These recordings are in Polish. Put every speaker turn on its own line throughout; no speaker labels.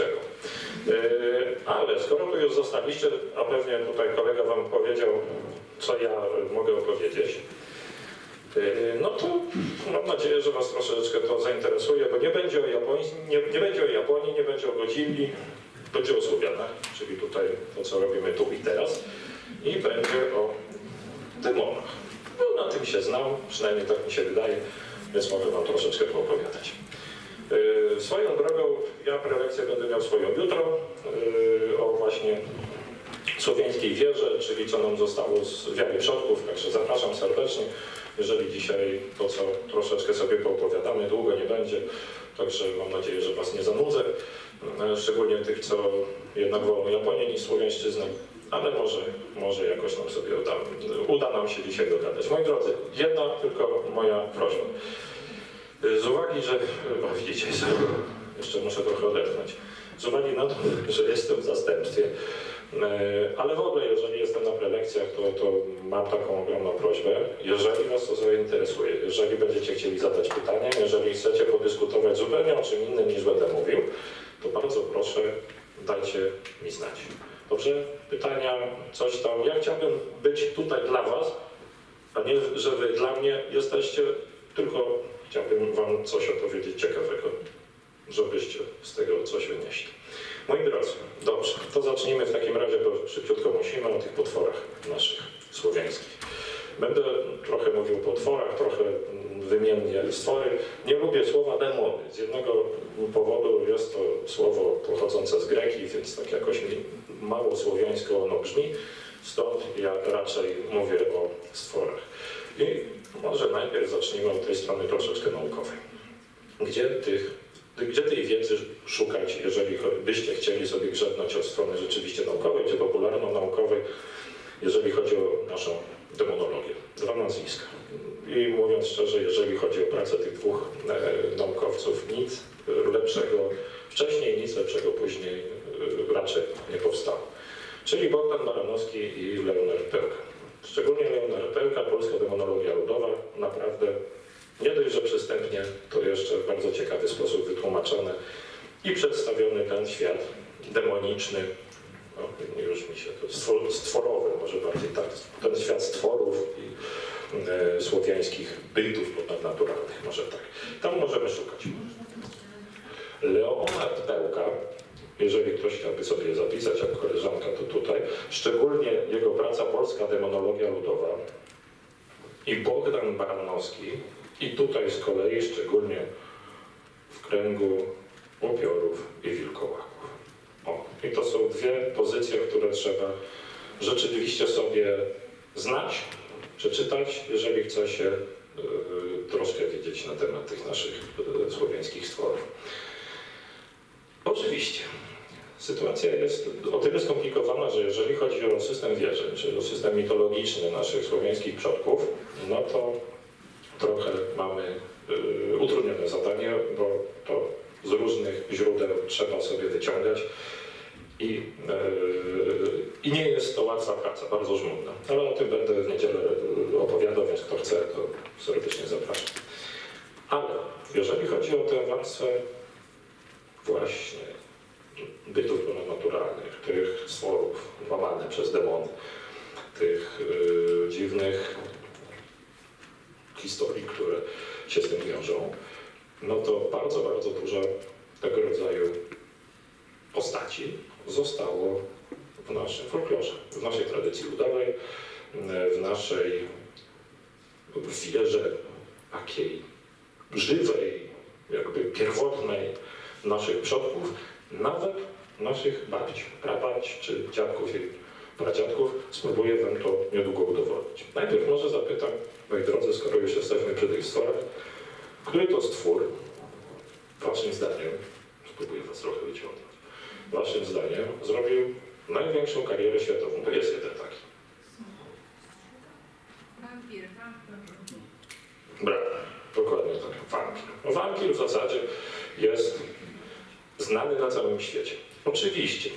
niczego. E, Ale skoro tu już zostaliście, a pewnie tutaj kolega wam powiedział, co ja mogę opowiedzieć, e, no to mam nadzieję, że was troszeczkę to zainteresuje, bo nie będzie o Japonii, nie, nie będzie o Japonii, nie będzie o Godzilli, będzie o Słowianach, czyli tutaj to, co robimy tu i teraz, i będzie o demonach. No na tym się znam, przynajmniej tak mi się wydaje, więc mogę wam troszeczkę poopowiadać. Yy, Swoją drogą, ja prelekcję będę miał swoją jutro yy, o właśnie słowiańskiej wierze, czyli co nam zostało z wiary przodków, także zapraszam serdecznie. Jeżeli dzisiaj to, co troszeczkę sobie poopowiadamy, długo nie będzie, także mam nadzieję, że was nie zanudzę, yy, szczególnie tych, co jednak wolą Japonię niż słowiańszczyznę, ale może, może jakoś nam sobie uda, uda nam się dzisiaj dogadać. Moi drodzy, jedna tylko moja prośba. Z uwagi, że, o, widzicie, jeszcze muszę trochę odetchnąć, z uwagi na to, że jestem w zastępstwie, e, ale w ogóle, jeżeli jestem na prelekcjach, to, to mam taką ogromną prośbę, jeżeli Was to zainteresuje, jeżeli będziecie chcieli zadać pytania, jeżeli chcecie podyskutować zupełnie o czym innym niż będę mówił, to bardzo proszę, dajcie mi znać. Dobrze? Pytania, coś tam. Ja chciałbym być tutaj dla Was, a nie, że Wy dla mnie jesteście, tylko chciałbym Wam coś opowiedzieć ciekawego, żebyście z tego coś wynieśli. Moi drodzy, dobrze, to zacznijmy w takim razie, bo szybciutko musimy o tych potworach naszych słowiańskich. Będę trochę mówił o potworach, trochę wymiennie stwory. Nie lubię słowa demony. Z jednego powodu jest to słowo pochodzące z Greki, więc tak jakoś mi mało słowiańsko ono brzmi. Stąd ja raczej mówię o stworach. I może najpierw zacznijmy od tej strony troszeczkę naukowej. Gdzie, tych, gdzie tej wiedzy szukać, jeżeli byście chcieli sobie grzebnąć od strony rzeczywiście naukowej, czy popularno-naukowej, jeżeli chodzi o naszą demonologię? Dwa nazwiska. I mówiąc szczerze, jeżeli chodzi o pracę tych dwóch e, naukowców, nic lepszego wcześniej, nic lepszego później e, raczej nie powstało. Czyli Bogdan Baranowski i Leonard Pełka. Szczególnie Leonard Pełka, Polska Demonologia Ludowa, naprawdę nie dość, że przystępnie, to jeszcze w bardzo ciekawy sposób wytłumaczone i przedstawiony ten świat demoniczny, no, już mi się to stwor, stworowy, może bardziej tak, ten świat stworów i e, słowiańskich bytów ponadnaturalnych, może tak. Tam możemy szukać. Leonard Pełka, jeżeli ktoś chciałby sobie zapisać, jak koleżanka to tutaj, szczególnie jego praca Polska Demonologia Ludowa i Bogdan Baranowski i tutaj z kolei szczególnie w kręgu upiorów i wilkołaków. O, i to są dwie pozycje, które trzeba rzeczywiście sobie znać, przeczytać, jeżeli chce się y, troszkę wiedzieć na temat tych naszych y, słowiańskich stworów. Oczywiście. Sytuacja jest o tyle skomplikowana, że jeżeli chodzi o system wierzeń, czyli o system mitologiczny naszych słowiańskich przodków, no to trochę mamy y, utrudnione zadanie, bo to z różnych źródeł trzeba sobie wyciągać i, y, i nie jest to łatwa praca, bardzo żmudna. Ale o tym będę w niedzielę opowiadał, więc kto chce, to serdecznie zapraszam. Ale jeżeli chodzi o tę warstwę właśnie bytów ponadnaturalnych, tych stworów łamane przez demony, tych y, dziwnych historii, które się z tym wiążą, no to bardzo, bardzo dużo tego rodzaju postaci zostało w naszym folklorze, w naszej tradycji ludowej, w naszej wierze takiej żywej, jakby pierwotnej naszych przodków, nawet naszych babci, prababci czy dziadków i pradziadków. Spróbuję wam to niedługo udowodnić. Najpierw może zapytam, moi drodzy, skoro już jesteśmy przy tych stworach, który to stwór, waszym zdaniem, spróbuję was trochę wyciągnąć, waszym zdaniem zrobił największą karierę światową? To jest jeden taki.
Wampir.
Brawo, dokładnie tak, wampir. Wampir w zasadzie jest znany na całym świecie. Oczywiście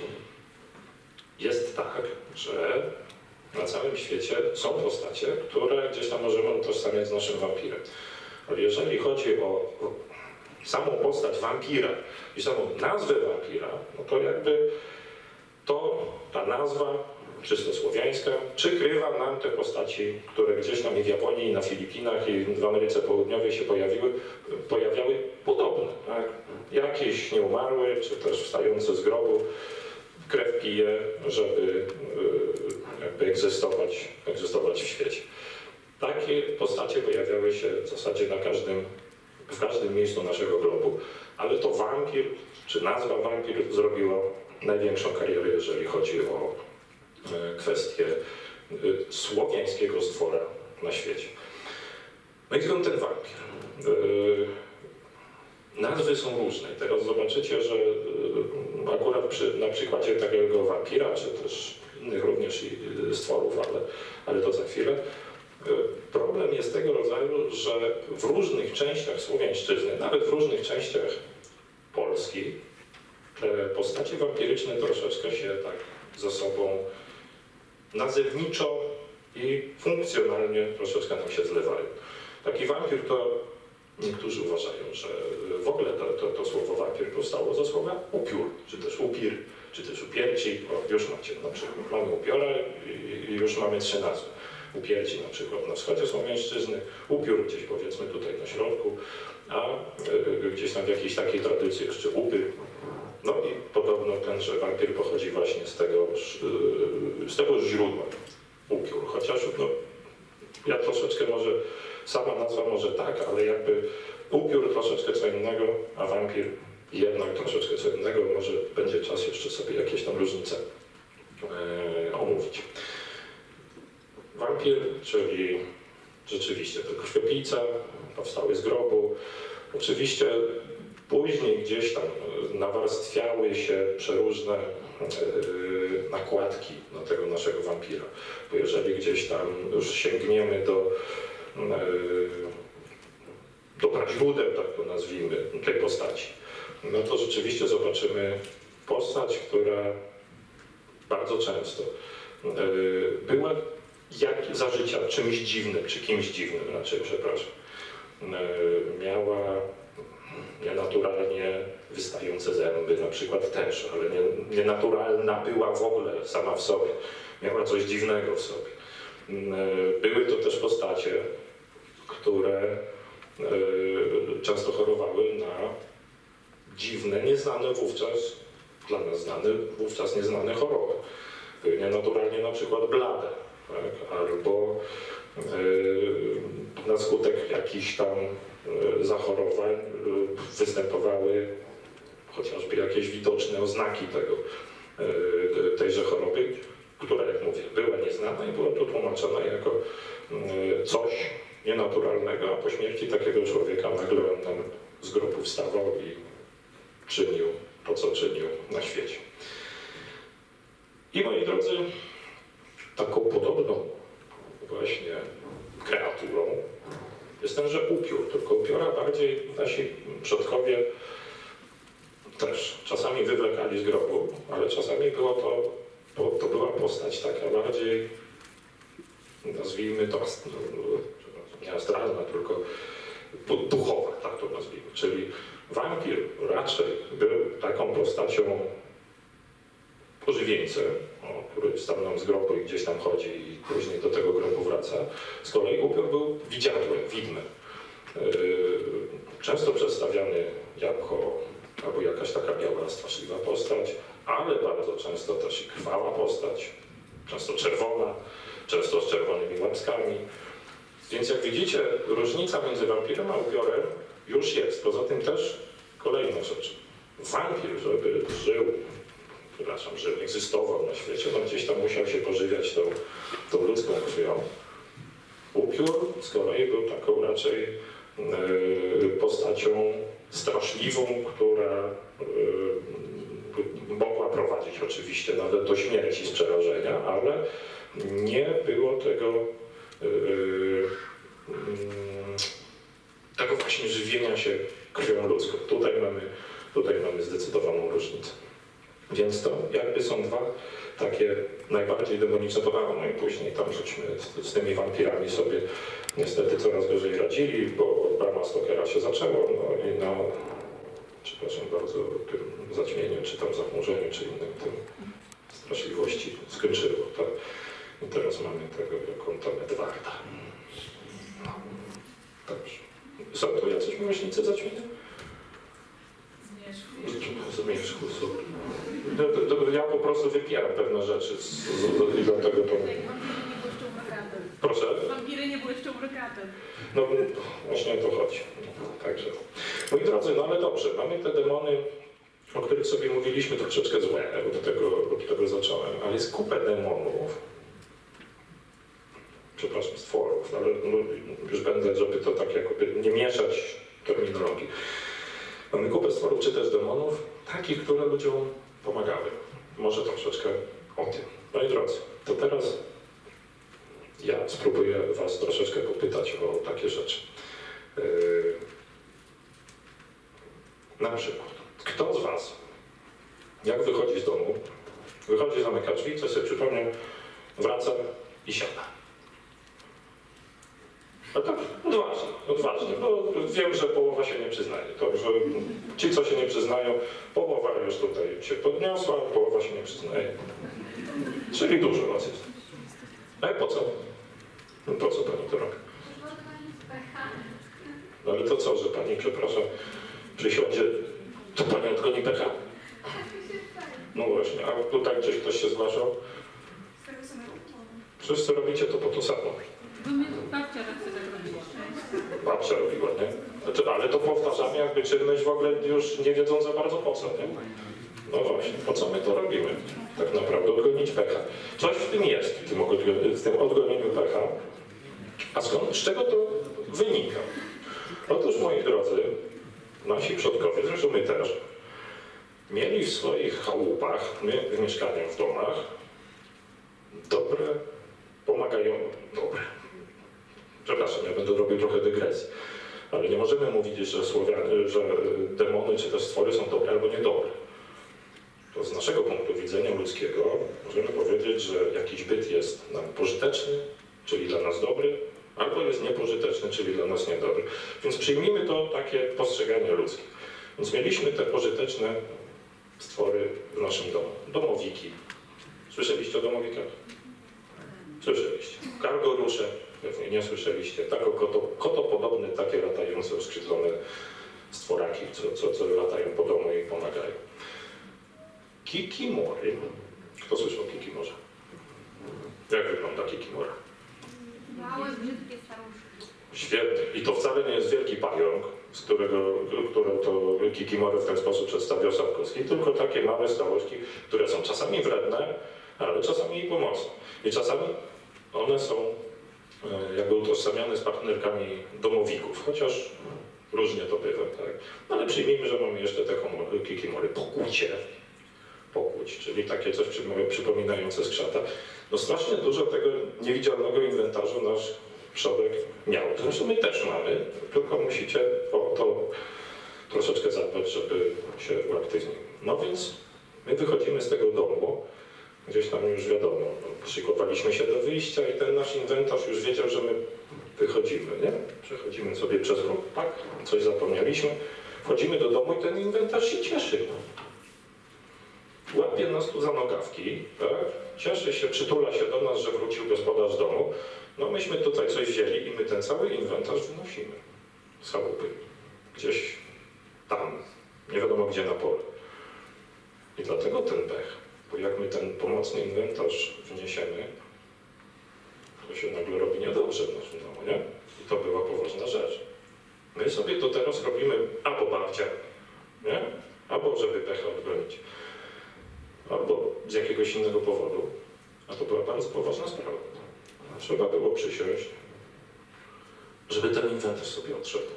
jest tak, że na całym świecie są postacie, które gdzieś tam możemy utożsamiać z naszym wampirem. Ale jeżeli chodzi o, o samą postać wampira i samą nazwę wampira, no to jakby to ta nazwa czysto słowiańska przykrywa nam te postaci, które gdzieś tam i w Japonii, i na Filipinach, i w Ameryce Południowej się pojawiły, pojawiały podobne. Tak? Jakieś nieumarły, czy też wstające z grobu, krew pije, żeby y, jakby egzystować, egzystować w świecie. Takie postacie pojawiały się w zasadzie na każdym, w każdym miejscu naszego globu, ale to wampir, czy nazwa wampir zrobiła największą karierę, jeżeli chodzi o kwestię e, słowiańskiego stwora na świecie. No i skąd ten wampir? E, Nazwy są różne i teraz zobaczycie, że e, akurat przy, na przykładzie takiego wampira, czy też innych również e, stworów, ale, ale to za chwilę, e, problem jest tego rodzaju, że w różnych częściach Słowiańszczyzny, nawet w różnych częściach Polski, te postacie wampiryczne troszeczkę się tak ze sobą nazewniczo i funkcjonalnie troszeczkę nam się zlewają. Taki wampir to niektórzy uważają, że w ogóle to, to, to słowo wampir powstało ze słowa upiór, czy też upir, czy też upierci. O, już macie na przykład, mamy upiora i, już mamy trzy nazwy. Upierci na przykład na wschodzie Słowiańszczyzny, upiór gdzieś powiedzmy tutaj na środku, a y, gdzieś tam w jakiejś takiej tradycji jeszcze upyr. No i podobno tenże wampir pochodzi właśnie z tego, y, z tego źródła, upiór. Chociaż no, ja troszeczkę może, sama nazwa może tak, ale jakby upiór troszeczkę co innego, a wampir jednak troszeczkę co innego. Może będzie czas jeszcze sobie jakieś tam różnice e, omówić. Wampir, czyli rzeczywiście to krwiopijca, powstały z grobu. Oczywiście później gdzieś tam e, nawarstwiały się przeróżne e, nakładki na tego naszego wampira. Bo jeżeli gdzieś tam już sięgniemy do, e, do praźródeł, tak to nazwijmy, tej postaci, no to rzeczywiście zobaczymy postać, która bardzo często była jak za życia czymś dziwnym, czy kimś dziwnym raczej, przepraszam. Miała nienaturalnie wystające zęby, na przykład też, ale nie, nienaturalna była w ogóle sama w sobie. Miała coś dziwnego w sobie. E, Były to też postacie, które e, często chorowały na dziwne, nieznane wówczas, dla nas znane, wówczas nieznane choroby. Były nienaturalnie na przykład blade, tak? albo na skutek jakichś tam e, zachorowań e, występowały chociażby jakieś widoczne oznaki tego, e, tejże choroby, która, jak mówię, była nieznana i była tu tłumaczona jako e, coś nienaturalnego, a po śmierci takiego człowieka nagle on nam z grobu wstawał i czynił to, co czynił na świecie. I moi drodzy, taką podobną właśnie kreaturą jest tenże upiór, tylko upiora bardziej nasi przodkowie też czasami wywlekali z grobu, ale czasami było to, to, to była postać taka bardziej, nazwijmy to, ast- nie astralna, tylko duchowa, tak to nazwijmy. Czyli wampir raczej był taką postacią ożywieńcem, o, który stał nam z grobu i gdzieś tam chodzi i później do tego grobu wraca. Z kolei upiór był widziadłem, widmem. Yy, Często przedstawiany jako albo jakaś taka biała, straszliwa postać, ale bardzo często też i krwawa postać, często czerwona, często z czerwonymi łapskami. Więc jak widzicie, różnica między wampirem a upiorem już jest. Poza tym też kolejna rzecz. Wampir, żeby żył, przepraszam, że egzystował na świecie, no gdzieś tam musiał się pożywiać tą, tą ludzką krwią. Upiór z kolei był taką raczej e, postacią straszliwą, która e, mogła prowadzić oczywiście nawet do śmierci z przerażenia, ale nie było tego e, tego właśnie żywienia się krwią ludzką. Tutaj mamy, tutaj mamy zdecydowaną różnicę. Więc to jakby są dwa takie najbardziej demoniczne podane. No i później tam żeśmy z, z tymi wampirami sobie niestety coraz gorzej radzili, bo brama Stokera się zaczęła, no i na, przepraszam bardzo, tym zaćmieniu, czy tam zachmurzeniu, czy innym tym straszliwości skończyło, tak? I teraz mamy tego, tam Edwarda. No. Dobrze. Są tu jacyś miłośnicy zaćmienia?
Zmierzch.
Zmierzchu są. No, to, to, ja po prostu wypieram pewne rzeczy z, z, z, i dlatego to...
Wampiry nie błyszczą brokatem.
Proszę?
Wampiry nie błyszczą brokatem.
No właśnie o to chodzi. Także. Moi drodzy, no ale dobrze, mamy te demony, o których sobie mówiliśmy troszeczkę złe, od tego, od tego zacząłem, ale jest kupę demonów, przepraszam, stworów, no, ale no, już będę, żeby to tak jakby nie mieszać terminologii. Mamy kupę stworów, czy też demonów, takich, które ludziom pomagały. Może troszeczkę o tym. Moi drodzy, to teraz ja spróbuję Was troszeczkę popytać o takie rzeczy. Yy, Na przykład, kto z Was, jak wychodzi z domu, wychodzi, zamyka drzwi, coś sobie przypomniał, wraca i siada. No tak, odważnie, odważnie, bo wiem, że połowa się nie przyznaje. Także ci, co się nie przyznają, połowa już tutaj się podniosła, połowa się nie przyznaje. Czyli dużo Was jest. Ale po co? No po co Pani to robi? No ale to co, że Pani, przepraszam, przysiądzie, to Pani odgoni pecha? No właśnie, a tutaj gdzieś ktoś się zgłaszał? Wszyscy robicie to po to samo.
Bo mnie babcia.
Babcia nie? Znaczy, ale to powtarzamy jakby czynność w ogóle już nie wiedzą za bardzo po co, nie? No właśnie, po co my to robimy? Tak naprawdę odgonić pecha. Coś w tym jest, w tym, w tym odgonieniu pecha. A skąd, z czego to wynika? Otóż, moi drodzy, nasi przodkowie, zresztą my też, mieli w swoich chałupach, my w mieszkaniach, w domach, dobre, pomagają, dobre, przepraszam, ja będę robił trochę dygresji, ale nie możemy mówić, że, Słowianie, że demony czy też stwory są dobre albo niedobre. To z naszego punktu widzenia ludzkiego możemy powiedzieć, że jakiś byt jest nam pożyteczny, czyli dla nas dobry, albo jest niepożyteczny, czyli dla nas niedobry. Więc przyjmijmy to takie postrzeganie ludzkie. Więc mieliśmy te pożyteczne stwory w naszym domu. Domowiki. Słyszeliście o domowikach? Słyszeliście. Kargorusze, pewnie nie słyszeliście. Tak, koto, takie latające, oskrzydlone stworaki, co, co, co latają po domu i pomagają. Kikimory. Kto słyszał o kikimorze? Jak wygląda kikimora?
Małe, brzydkie staruszki.
Świetnie. I to wcale nie jest wielki pająk, z którego, które to kikimory w ten sposób przedstawia Sapkowski, tylko takie małe stałości, które są czasami wredne, ale czasami i pomocne. I czasami one są jakby utożsamiane z partnerkami domowików, chociaż różnie to bywa, tak? No ale przyjmijmy, że mamy jeszcze taką kikimory pokłucie, pokłuć, czyli takie coś przypom- przypominające skrzata. No strasznie dużo tego niewidzialnego inwentarzu nasz przodek miał. Zresztą my też mamy, tylko musicie o to troszeczkę zadbać, żeby się uaktywnił. No więc my wychodzimy z tego domu, gdzieś tam już wiadomo, szykowaliśmy się do wyjścia i ten nasz inwentarz już wiedział, że my wychodzimy, nie? Przechodzimy sobie przez róg, tak, coś zapomnieliśmy, wchodzimy do domu i ten inwentarz się cieszy. Łapie nas tu za nogawki, tak? Cieszy się, przytula się do nas, że wrócił gospodarz domu. No myśmy tutaj coś wzięli i my ten cały inwentarz wynosimy z chałupy. Gdzieś tam, nie wiadomo gdzie na pole. I dlatego ten pech, bo jak my ten pomocny inwentarz wniesiemy, to się nagle robi niedobrze w naszym domu, nie? I to była poważna rzecz. My sobie to teraz robimy albo babcia, nie? Albo żeby pecha odgonić. Albo z jakiegoś innego powodu. A to była bardzo poważna sprawa. Trzeba było przysiąść, żeby ten inwentarz sobie odszedł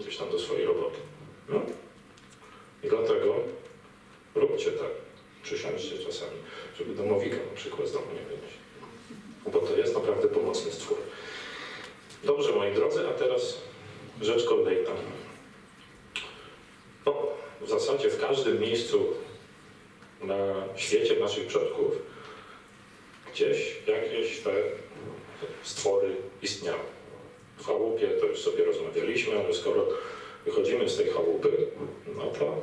gdzieś tam do swojej roboty. No. I dlatego róbcie tak. Przysiądźcie czasami, żeby domowika na przykład z domu nie wynieść. Bo to jest naprawdę pomocny stwór. Dobrze, moi drodzy, a teraz rzecz kolejna. No, w zasadzie w każdym miejscu na świecie naszych przodków gdzieś jakieś te stwory istniały. W chałupie to już sobie rozmawialiśmy, ale skoro wychodzimy z tej chałupy, no to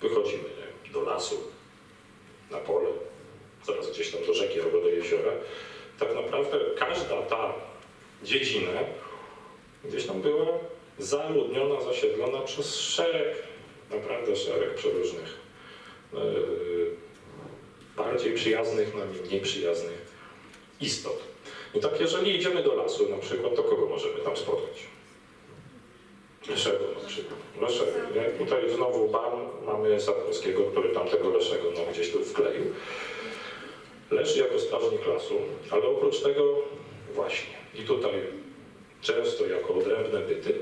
wychodzimy nie, do lasu, na pole, zaraz gdzieś tam do rzeki albo do jeziora. Tak naprawdę każda ta dziedzina gdzieś tam była zaludniona, zasiedlona przez szereg, naprawdę szereg przeróżnych, yy, bardziej przyjaznych nam mniej przyjaznych istot. I tak jeżeli idziemy do lasu na przykład, to kogo możemy tam spotkać? Leszego na przykład. Leszego? Tutaj znowu ban mamy Sapkowskiego, który tamtego Leszego no, gdzieś tu wkleił. Lesz jako strażnik lasu, ale oprócz tego właśnie i tutaj często jako odrębne byty,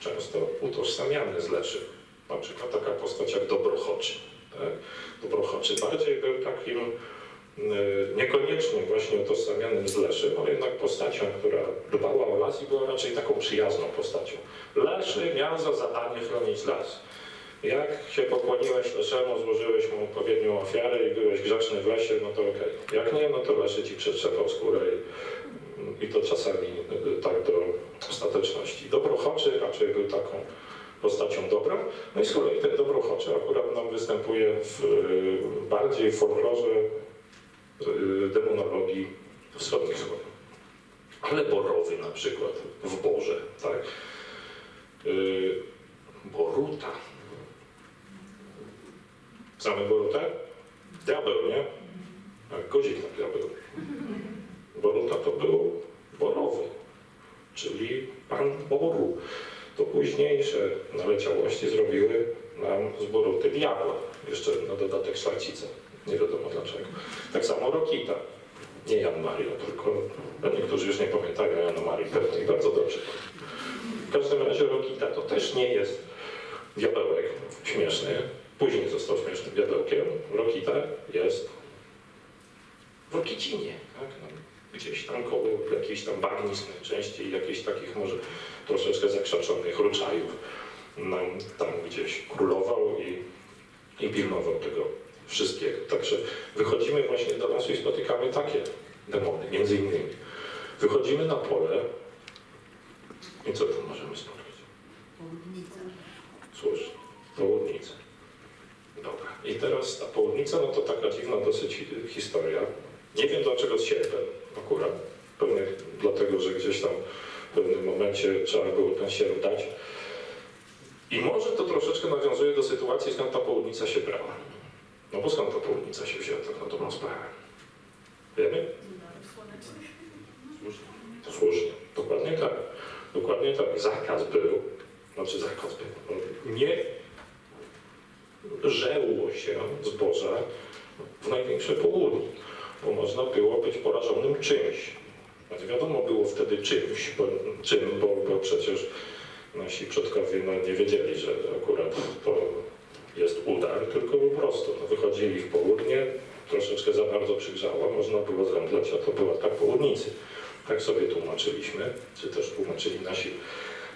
często utożsamiany z Leszym. Na przykład taka postać jak Dobrochoczy. Tak? Dobrochoczy bardziej był takim niekoniecznie właśnie utożsamianym z Leszym, ale jednak postacią, która dbała o las i była raczej taką przyjazną postacią. Leszy miał za zadanie chronić las. Jak się pokłoniłeś Leszemu, złożyłeś mu odpowiednią ofiarę i byłeś grzeczny w lesie, no to okej. Jak nie, no to Leszy ci przetrzepał skórę i, i to czasami y, tak do ostateczności. Dobrochoczy raczej był taką postacią dobrą. No i z kolei ten Dobrochoczy akurat nam występuje w, y, bardziej w folklorze y, demonologii wschodnich Słowian. Ale Borowy na przykład w Borze, tak? Y, Boruta. Znamy Borutę? Diabeł, nie? A Guzik na diabeł. Boruta to był Borowy, czyli Pan Boru. To późniejsze naleciałości zrobiły nam z Boruty diabła. Jeszcze na dodatek szlachcica. Nie wiadomo dlaczego. Tak samo Rokita. Nie Jan Maria, tylko no niektórzy już nie pamiętają Jana Marii, pewnie bardzo dobrze. W każdym razie Rokita to też nie jest diabełek śmieszny. Później został śmiesznym diabełkiem. Rokita jest w Rokicinie. Tak? No, gdzieś tam koło jakichś tam bagnisk najczęściej, jakichś takich może troszeczkę zakrzaczonych ruczajów. Tam gdzieś królował i, i pilnował tego wszystkiego. Także wychodzimy właśnie do lasu i spotykamy takie demony, między innymi. Wychodzimy na pole i co tam możemy spotkać? Słusznie, południcę. Dobra. I teraz ta południca, no to taka dziwna dosyć historia. Nie wiem dlaczego z sierpem akurat. Pewnie dlatego, że gdzieś tam w pewnym momencie trzeba było ten sierp dać. I może to troszeczkę nawiązuje do sytuacji, skąd ta południca się brała. No bo skąd ta południca się wzięła, tak na dobrą sprawę. Wiemy? Słusznie. Dokładnie tak. Dokładnie tak. Zakaz był, znaczy zakaz był. Nie żeło się zboża w największe południe, bo można było być porażonym czymś. Znaczy wiadomo było wtedy czymś, bo, czym, bo, bo przecież nasi przodkowie no, nie wiedzieli, że akurat to jest udar, tylko po prostu no, wychodzili w południe, troszeczkę za bardzo przygrzało, można było zemdleć, a to była tak południcy. Tak sobie tłumaczyliśmy, czy też tłumaczyli nasi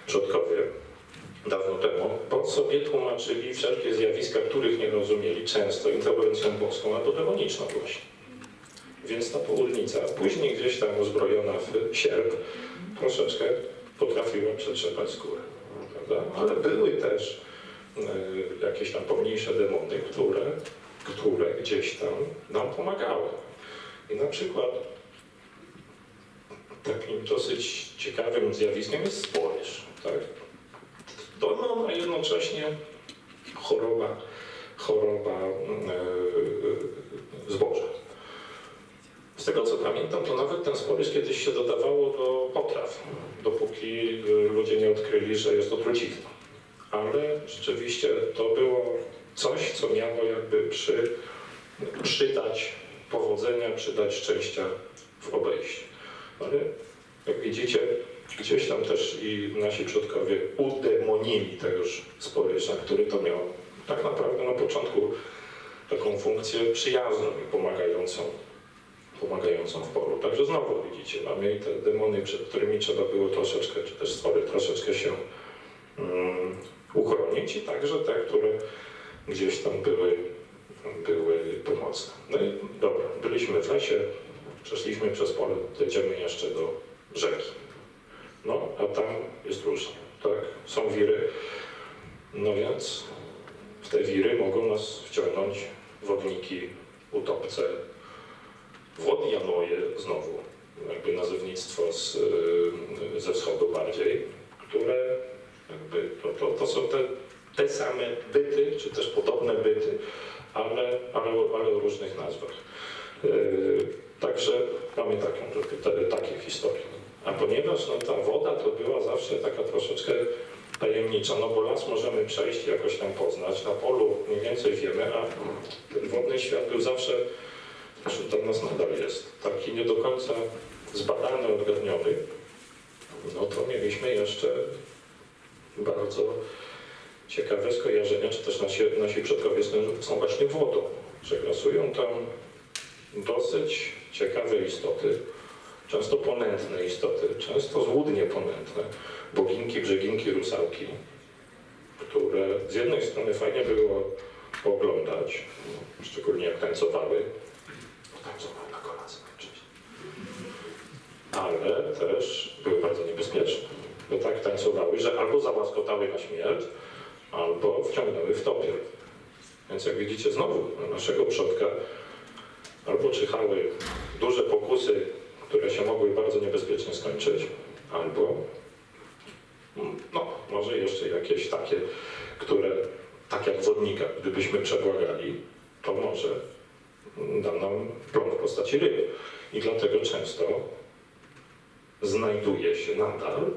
przodkowie dawno temu, bo sobie tłumaczyli wszelkie zjawiska, których nie rozumieli, często interwencją boską albo demoniczną właśnie. Więc ta południca, później gdzieś tam uzbrojona w sierp, troszeczkę potrafiła przetrzepać skórę. Prawda? Ale były też jakieś tam pomniejsze demony, które, które gdzieś tam nam pomagały. I na przykład takim dosyć ciekawym zjawiskiem jest sporyż. Tak? To a jednocześnie choroba, choroba yy, zboża. Z tego co pamiętam, to nawet ten sporyż kiedyś się dodawało do potraw, dopóki y, ludzie nie odkryli, że jest to trucizna. Ale rzeczywiście to było coś, co miało jakby przy, przydać powodzenia, przydać szczęścia w obejściu. Ale jak widzicie, gdzieś tam też i nasi przodkowie udemonili tegoż sporyża, który to miał tak naprawdę na początku taką funkcję przyjazną i pomagającą, pomagającą w polu. Także znowu widzicie, mamy te demony, przed którymi trzeba było troszeczkę, czy też stwory troszeczkę się um, uchronić i także te, które gdzieś tam były były pomocne. No i dobra, byliśmy w lesie, przeszliśmy przez pole, jedziemy jeszcze do rzeki. No, a tam jest różnie, tak? Są wiry, no więc w te wiry mogą nas wciągnąć wodniki, utopce, wodjanoje znowu, jakby nazewnictwo z, ze wschodu bardziej, które jakby to, to, to są te, te same byty, czy też podobne byty, ale, ale, ale o różnych nazwach. Yy, Także mamy taką, takie historie. A ponieważ no, ta woda to była zawsze taka troszeczkę tajemnicza, no bo las możemy przejść, jakoś tam poznać, na polu mniej więcej wiemy, a ten wodny świat był zawsze, zresztą dla nas nadal jest, taki nie do końca zbadany, odgadniony, no to mieliśmy jeszcze bardzo ciekawe skojarzenia, czy też nasi, nasi przodkowie są, właśnie wodą, że grasują tam dosyć ciekawe istoty, często ponętne istoty, często złudnie ponętne, boginki, brzeginki, rusałki, które z jednej strony fajnie było oglądać, szczególnie jak tańcowały, tańcowały na kolację najczęściej, ale też były bardzo niebezpieczne, tak tańcowały, że albo załaskotały na śmierć, albo wciągnęły w topiel. Więc jak widzicie, znowu na naszego przodka albo czyhały duże pokusy, które się mogły bardzo niebezpiecznie skończyć, albo no, może jeszcze jakieś takie, które tak jak wodnika, gdybyśmy przebłagali, to może da nam plon w postaci ryb. I dlatego często znajduje się nadal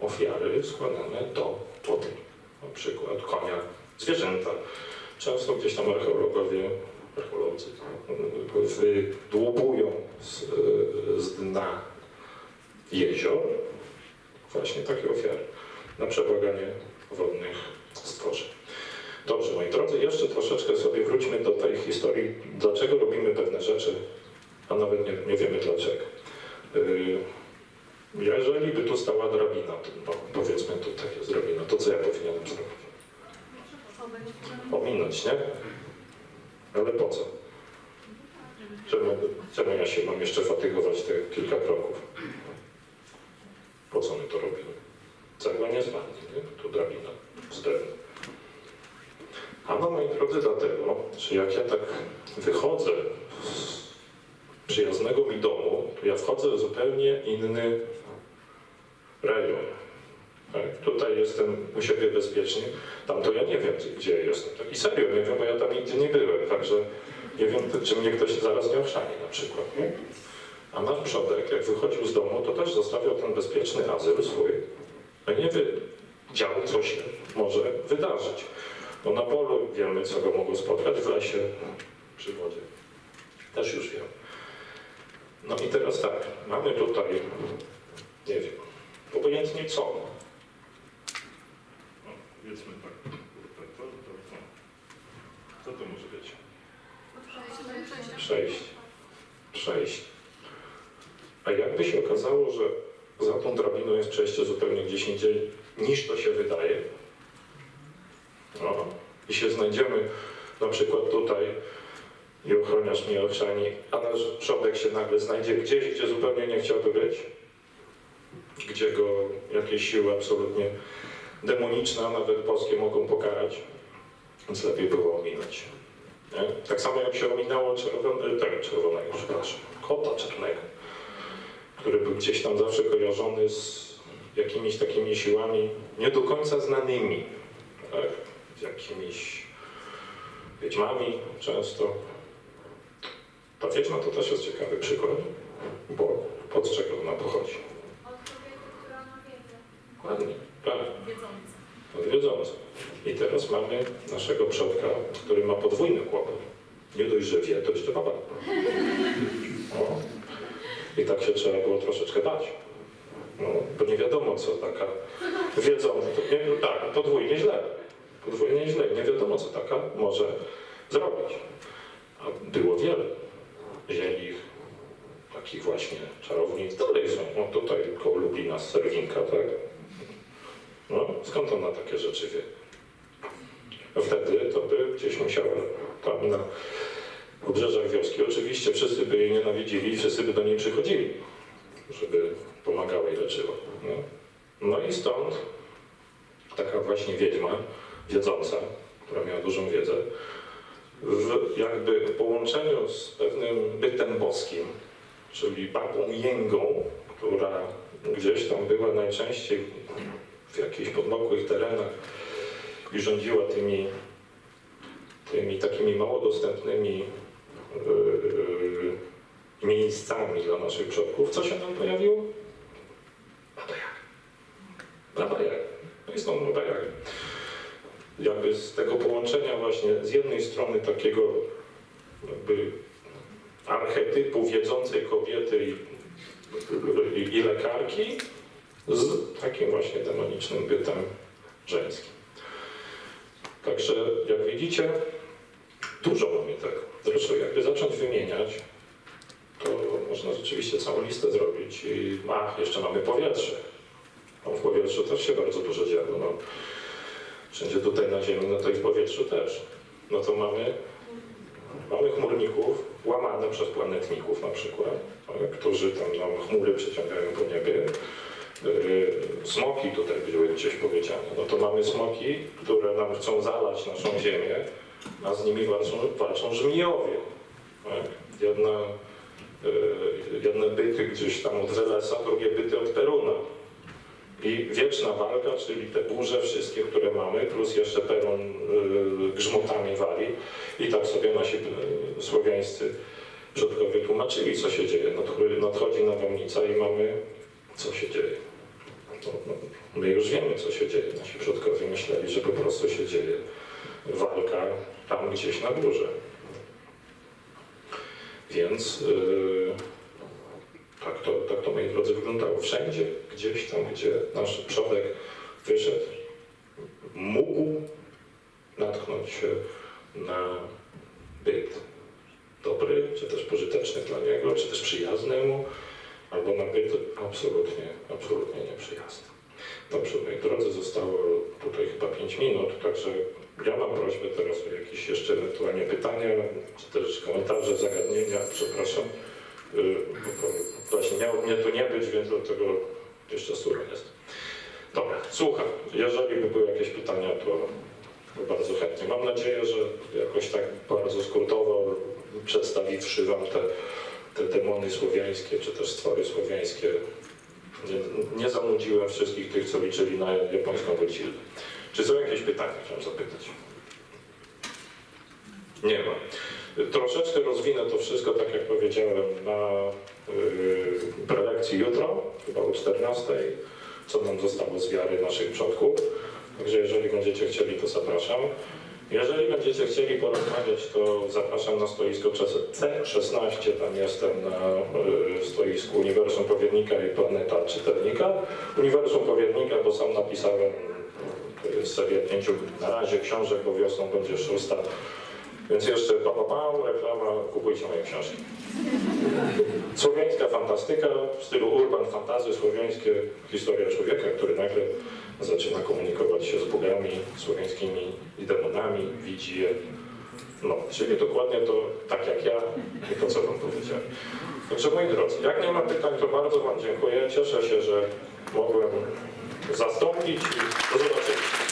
ofiary składane do wody. Na przykład konia, zwierzęta. Często gdzieś tam archeologowie, archeolodzy wydłubują z, z dna jezior właśnie takie ofiary na przebłaganie wodnych stworzeń. Dobrze, moi drodzy, jeszcze troszeczkę sobie wróćmy do tej historii, dlaczego robimy pewne rzeczy, a nawet nie, nie wiemy dlaczego. Yy, jeżeli by tu stała drabina, to, no, powiedzmy tutaj jest drabina, to co ja powinienem zrobić? Ominąć, nie? Ale po co? Czemu, czemu ja się mam jeszcze fatygować te kilka kroków? Po co my to robimy? Cegła nie spadnie, nie? Tu drabina z drewna. A no, moi drodzy, dlatego, że jak ja tak wychodzę z przyjaznego mi domu, to ja wchodzę w zupełnie inny rejon. Tak? Tutaj jestem u siebie bezpiecznie, tam to ja nie wiem, gdzie- jestem. Tak? I serio nie wiem, bo ja tam nigdy nie byłem, także nie wiem, czy mnie ktoś zaraz nie ochrzani na przykład. Nie? A nasz przodek, jak wychodził z domu, to też zostawiał ten bezpieczny azyl swój. I nie wiedział, co się może wydarzyć. Bo na polu wiemy, co go mogło spotkać, w lesie, przy wodzie. Też już wiem. No i teraz tak, mamy tutaj, nie wiem, obojętnie co. No, powiedzmy tak, tak, to, to, to. Co to może być? Przejść. Przejść. A jakby się okazało, że za tą drabiną jest przejście zupełnie gdzieś indziej niż to się wydaje, no, i się znajdziemy na przykład tutaj i ochroniarz mnie ochrzani, a nasz przodek się nagle znajdzie gdzieś, gdzie zupełnie nie chciałby być, gdzie go jakieś siły absolutnie demoniczne, a nawet polskie mogą pokarać, więc lepiej było ominąć. Nie? Tak samo jak się ominęło czerwone, tak, czerwonego, przepraszam, kota czarnego, który był gdzieś tam zawsze kojarzony z jakimiś takimi siłami nie do końca znanymi, tak? z jakimiś wiedźmami często. Ta wiedźma to też jest ciekawy przykład, bo od czego ona pochodzi?
Od kobiety, która ma wiedzę.
Dokładnie, tak.
Wiedzący.
odwiedzący. I teraz mamy naszego przodka, który ma podwójny kłopot. Nie dość, że wie, to jeszcze baba. O. I tak się trzeba było troszeczkę bać. No, bo nie wiadomo, co taka wiedzą. To nie, no tak, podwójnie źle. Podwójnie źle. Nie wiadomo, co taka może zrobić. A było wiele zielich, takich właśnie czarownic. Dalej są. No tutaj koło Lublina z Serwinka, tak? No, skąd ona takie rzeczy wie? No wtedy to by gdzieś musiała tam na obrzeżach wioski. Oczywiście wszyscy by jej nienawidzili i wszyscy by do niej przychodzili, żeby pomagała i leczyła. No, no i stąd taka właśnie wiedźma, wiedząca, która miała dużą wiedzę, w jakby połączeniu z pewnym bytem boskim, czyli babą Jęgą, która gdzieś tam była najczęściej w jakichś podmokłych terenach i rządziła tymi, tymi takimi mało dostępnymi yy, miejscami dla naszych przodków, co się tam pojawiło? Baba Jaga. Baba Jaga. No i Jaga. Jakby z tego połączenia właśnie z jednej strony takiego jakby archetypu wiedzącej kobiety i, i, i lekarki z takim właśnie demonicznym bytem żeńskim. Także jak widzicie, dużo mamy tego. Zresztą jakby zacząć wymieniać, to można rzeczywiście całą listę zrobić. I ach, jeszcze mamy powietrze. No, w powietrzu też się bardzo dużo działo. No, wszędzie tutaj na Ziemi, no to i w powietrzu też. No to mamy, mamy chmurników, łamane przez planetników na przykład, którzy tam nam chmury przeciągają po niebie. Yy, Smoki tutaj były gdzieś powiedziane. No to mamy smoki, które nam chcą zalać naszą ziemię, a z nimi walczą, walczą żmijowie. Tak? Yy, jedne byty gdzieś tam od Zelesa, drugie byty od Peruna. I wieczna walka, czyli te burze wszystkie, które mamy, plus jeszcze Perun yy, grzmotami wali. I tak sobie nasi yy, słowiańscy przodkowie tłumaczyli, co się dzieje. Nadchodzi- nawałnica i mamy, co się dzieje. No, no, my już wiemy, co się dzieje. Nasi przodkowie myśleli, że po prostu się dzieje walka tam gdzieś na górze. Więc yy, tak, to, tak to, moi drodzy, wyglądało. Wszędzie, gdzieś tam, gdzie nasz przodek wyszedł, mógł natknąć się na byt dobry, czy też pożyteczny dla niego, czy też przyjazny mu, albo na byt absolutnie, absolutnie nieprzyjazny. Dobrze, moi drodzy, zostało tutaj chyba 5 minut, także ja mam prośbę teraz o jakieś jeszcze ewentualnie pytania, czy też komentarze, zagadnienia, przepraszam. Yy, Właśnie miało mnie tu nie być, więc dlatego jeszcze sura jest. Dobra, słucham. Jeżeli by były jakieś pytania, to bardzo chętnie. Mam nadzieję, że jakoś tak bardzo skrótowo przedstawiwszy Wam te, te demony słowiańskie, czy też stwory słowiańskie, nie, nie wszystkich tych, co liczyli na japońską Godzillę. Czy są jakieś pytania? Chciałem zapytać. Nie ma. Troszeczkę rozwinę to wszystko, tak jak powiedziałem, na yy, prelekcji jutro, chyba o 14, co nam zostało z wiary naszych przodków. Także jeżeli będziecie chcieli, to zapraszam. Jeżeli będziecie chcieli porozmawiać, to zapraszam na stoisko C16, tam jestem na y, stoisku Uniwersum Powiednika i Planeta Czytelnika. Uniwersum Powiednika, bo sam napisałem, jest seria pięciu na razie książek, bo wiosną będzie szósta. Więc jeszcze pa, pa, pa, reklama, kupujcie moje książki. Słowiańska fantastyka w stylu urban fantazy, słowiańskie historia człowieka, który nagle zaczyna komunikować się z bogami słowiańskimi i demonami, widzi je. No, czyli dokładnie to tak jak ja i to, co wam powiedziałem. Także moi drodzy, jak nie ma pytań, to bardzo wam dziękuję. Cieszę się, że mogłem zastąpić i do zobaczenia.